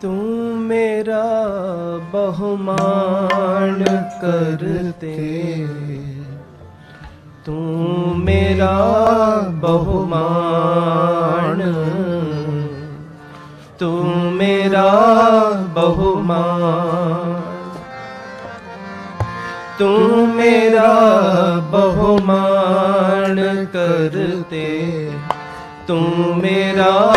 ਤੂੰ ਮੇਰਾ ਬਹੁਮਾਨ ਕਰਤੇ। ਤੂੰ ਮੇਰਾ ਬਹੁਮਾਨ। ਤੂੰ ਮੇਰਾ ਬਹੁਮਾਨ। ਤੂੰ ਮੇਰਾ ਬਹੁਮਾਨ ਕਰਤੇ। ਤੂੰ ਮੇਰਾ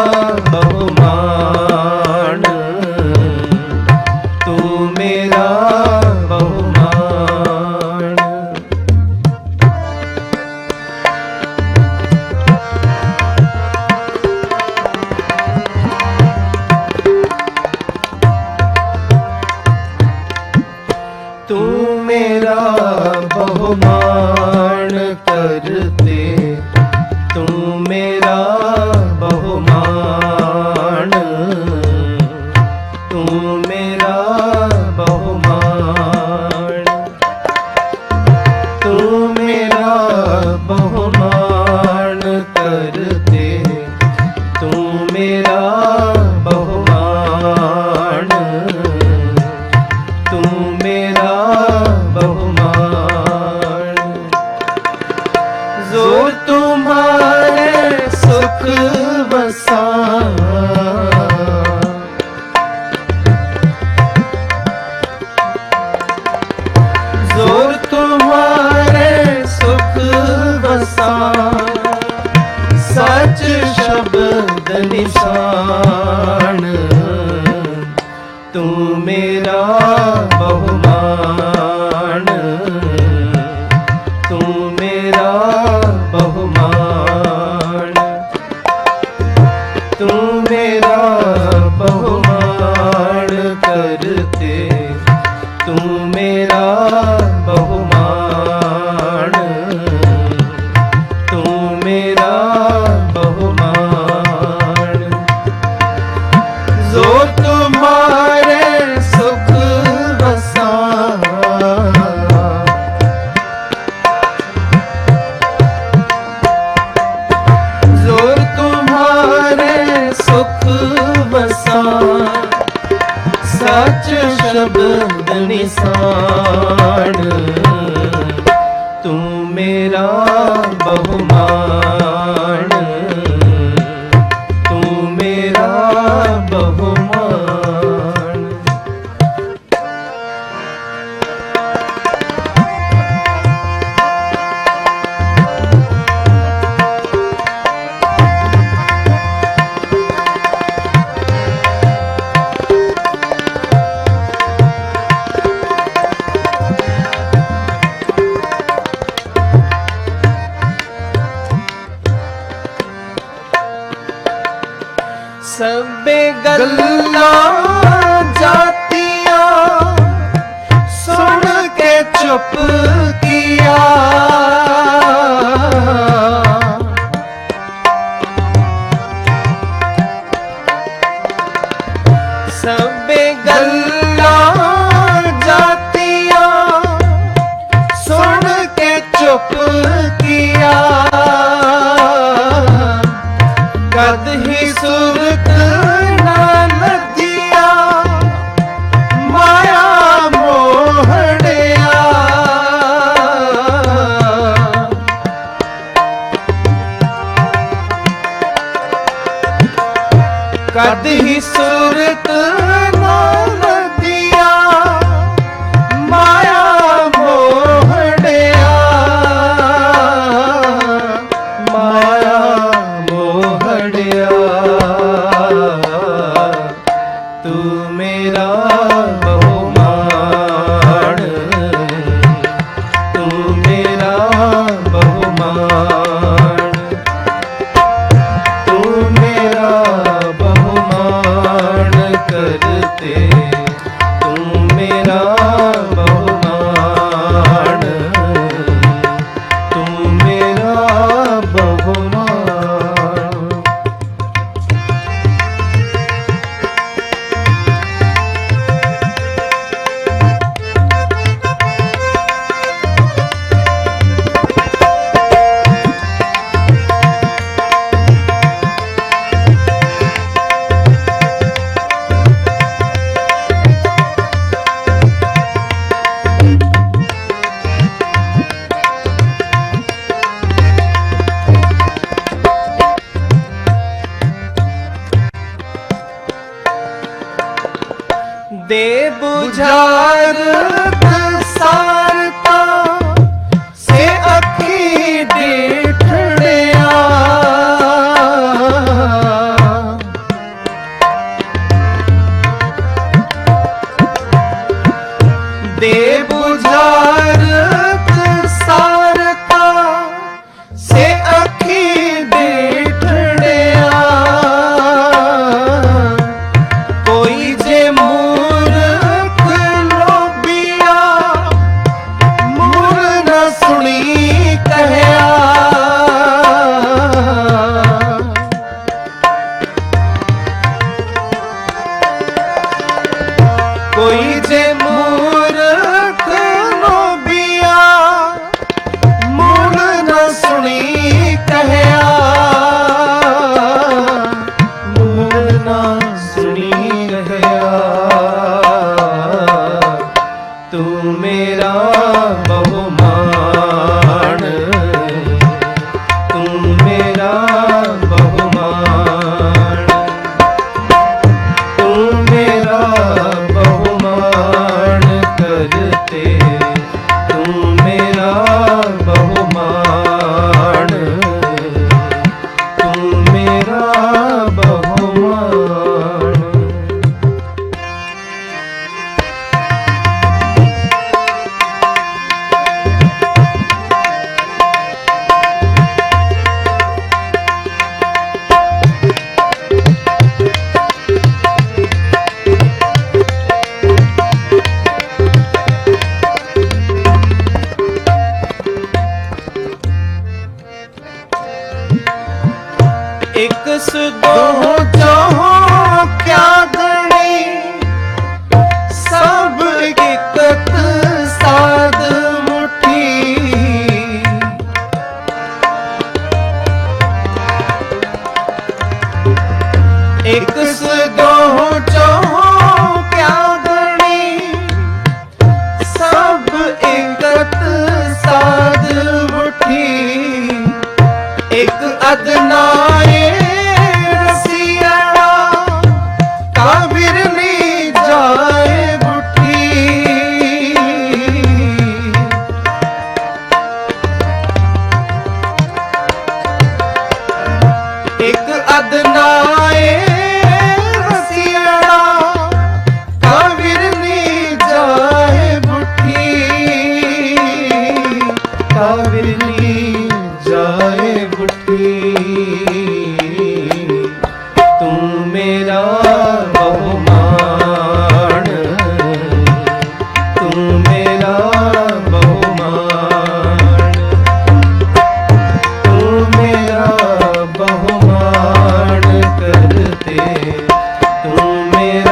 ਡੋਲਣੀ ਸਾਂ ਤੂੰ ਮੇਰਾ ਦੇ ਬੁਝਾਰ। ਤਿਸ ਦੋ ਜਹਾਂ ਕਿਆ ਗਣੀ? ਸਭ ਇਕਤ ਸਾਧ ਮੁਠੀ। ਇੱਕ ਸਦੋ ਜਹਾਂ ਕਿਆ ਗਣੀ? ਸਭ ਇਕਤ ਸਾਧ ਮੁਠੀ। ਇੱਕ ਅਦਨਾਏ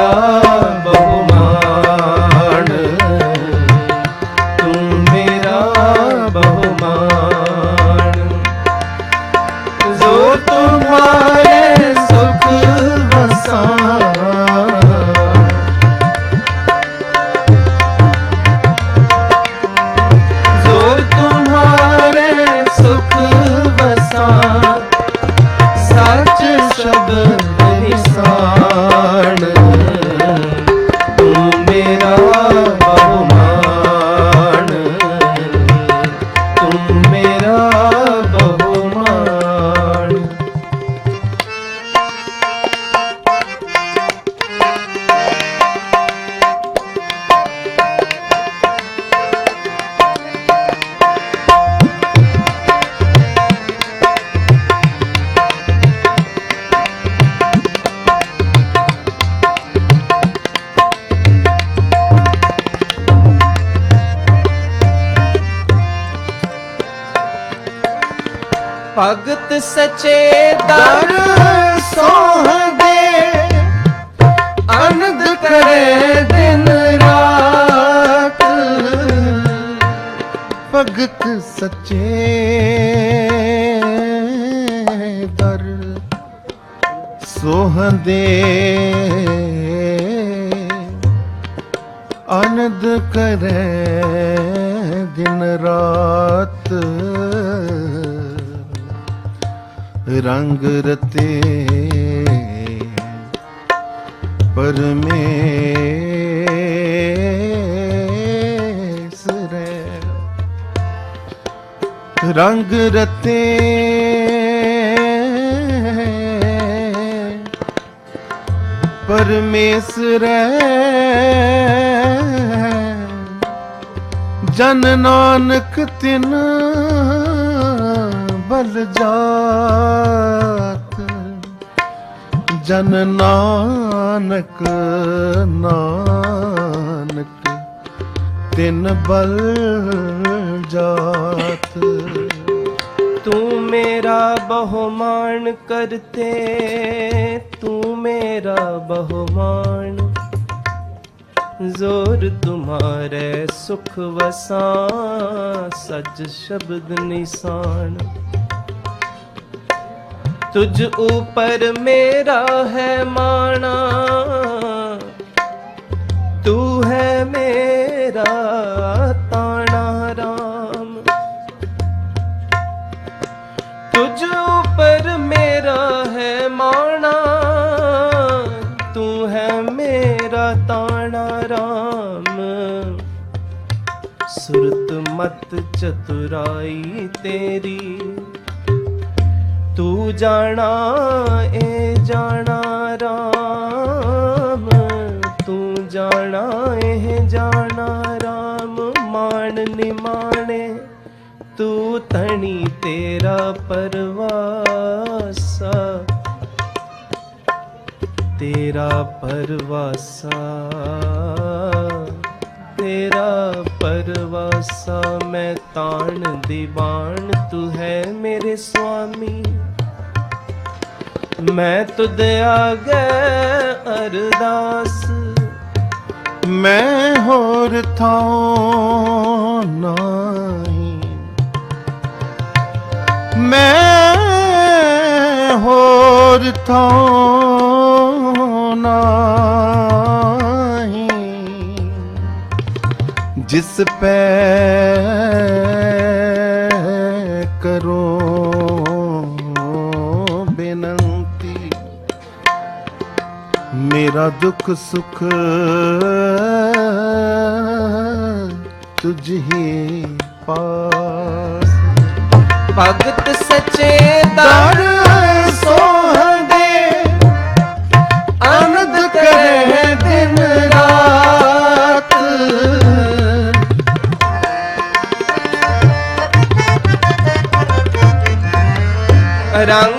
아. ਭਗਤ ਸਚੇ ਦਰ ਸੋਹਦੇ ਅਨੰਦ ਕਰੇ ਦਿਨ ਰਾਤ। ਭਗਤ ਸਚੇ ਦਰ ਸੋਹਦੇ ਅਨੰਦ ਕਰੇ ਦਿਨ ਰਾਤ। ਰੰਗ ਰਤੇ ਪਰਮੇਸ਼ਰੇ ਰੰਗ ਰਤੇ ਪਰਮੇਸ਼ਰੇ ਜਨ ਨਾਨਕ ਤਿਨਾ ਬਲ ਜਾਤ ਜਨ ਨਾਨਕ ਨਾਨਕ ਤਿਨ ਬਲ ਜਾਤ तू मेरा बहुमान करते तू मेरा बहुमान जोर तुम्हारे सुख वसा सच शब्द निशान ਤੁਝ ਉਪਰ ਮੇਰਾ ਹੈ ਮਾਣਾ ਤੂੰ ਹੈ ਮੇਰਾ ਤਾਣਾ ਰਾਮ ਤੁਝ ਉਪਰ ਮੇਰਾ ਹੈ ਮਾਣਾ ਤੂੰ ਹੈ ਮੇਰਾ ਤਾਣਾ ਰਾਮ ਸੁਰਤ ਮਤ ਚਤੁਰਾਈ ਤੇਰੀ ਤੂੰ ਜਾਣਾ, ਏ ਜਾਣਾ ਰਾਮ। ਤੂੰ ਜਾਣਾ, ਏ ਜਾਣਾ ਰਾਮ, ਮਾਣ ਨਿਮਾਣੇ। ਤੂੰ ਧਣੀ ਤੇਰਾ ਪਰਵਾਸਾ। ਤੇਰਾ ਪਰਵਾਸਾ, ਤੇਰਾ ਪਰਵਾਸਾ ਮੈਂ ਤਾਣ ਦੀਵਾਨ, ਤੂੰ ਹੈ ਮੇਰੇ ਸੁਆਮੀ। ਮੈਂ ਤੁਧ ਆਗੇ ਅਰਦਾਸ। ਮੈਂ ਹੋਰ ਥਾਉ ਨਹੀਂ। ਮੈਂ ਹੋਰ ਥਾਉ ਨਾ ਜਿਸ ਪੈ ਕਰੋ ਬੇਨੰਤੀ। ਮੇਰਾ ਦੁੱਖ ਸੁਖ ਤੁਝ ਹੀ ਪਾਸ। ਭਗਤ ਸੱਚੇ ਦਰ ਰੰਗ